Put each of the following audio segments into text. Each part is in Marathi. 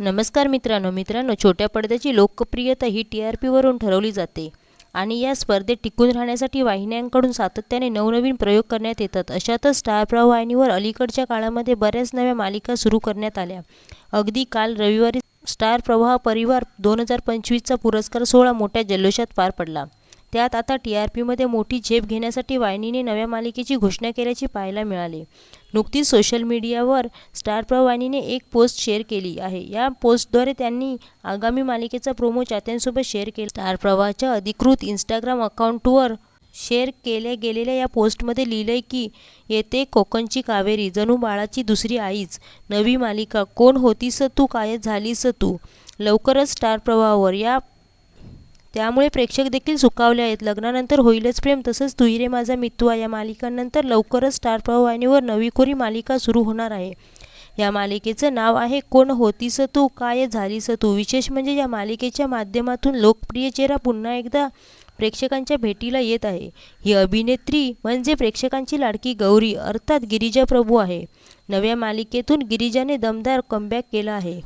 नमस्कार मित्रांनो मित्रांनो छोट्या पडद्याची लोकप्रियता ही टी आर पीवरून ठरवली जाते आणि या स्पर्धेत टिकून राहण्यासाठी वाहिन्यांकडून सातत्याने नवनवीन प्रयोग करण्यात येतात. अशातच स्टार प्रवाह वाहिनीवर अलीकडच्या काळामध्ये बऱ्याच नव्या मालिका सुरू करण्यात आल्या. अगदी काल रविवारी स्टार प्रवाह परिवार दोन हजार पंचवीसचा पुरस्कार सोहळा मोठ्या जल्लोषात पार पडला. त्यात आता टी आर पीमध्ये मोठी झेप घेण्यासाठी वाहिनीने नव्या मालिकेची घोषणा केल्याचे पाहायला मिळाले. नुकतीच सोशल मीडियावर स्टार प्रवाह वाहिनीने एक पोस्ट शेअर केली आहे. या पोस्टद्वारे त्यांनी आगामी मालिकेचा प्रोमो चाहत्यांसोबत शेअर केला. स्टार प्रवाहच्या अधिकृत इंस्टाग्राम अकाउंटवर शेअर केल्या गेलेल्या या पोस्टमध्ये लिहिलंय की येते कोकणची कावेरी जणू बाळाची दुसरी आईच. नवी मालिका. कोण होतीस तू? काय झालीस तू? लवकरच स्टार प्रवाहावर या त्यामुळे प्रेक्षक देखील सुखावले आहेत. लग्नानंतर होईलच प्रेम तसंच तू रे माझा मितुआ या मालिकांनंतर लवकरच स्टार प्रवाहिनीवर नवीखोरी नवी कोरी मालिका सुरू होणार आहे. या मालिकेचं नाव आहे कोण होतीस तू? काय झालीस तू? विशेष म्हणजे या मालिकेच्या माध्यमातून लोकप्रिय चेहरा पुन्हा एकदा प्रेक्षकांच्या भेटीला येत आहे. ही अभिनेत्री म्हणजे प्रेक्षकांची लाडकी गौरी अर्थात गिरिजा प्रभू आहे. नव्या मालिकेतून गिरिजाने दमदार कमबॅक केला आहे.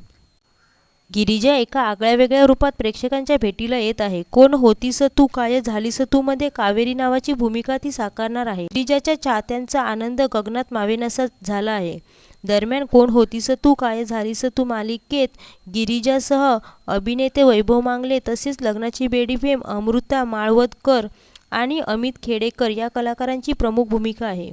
गिरिजा एका आगळ्यावेगळ्या रूपात प्रेक्षकांच्या भेटीला येत आहे. कोण होतीस तू? काय झालीस तू? मध्ये कावेरी नावाची भूमिका ती साकारणार आहे. गिरिजाच्या चाहत्यांचा आनंद गगनात मावेनासा झाला आहे. दरम्यान कोण होतीस तू? काय झालीस तू? मालिकेत गिरिजासह अभिनेते वैभव मांगले तसेच लग्नाची बेडी फेम अमृता माळवदकर आणि अमित खेडेकर या कलाकारांची प्रमुख भूमिका आहे.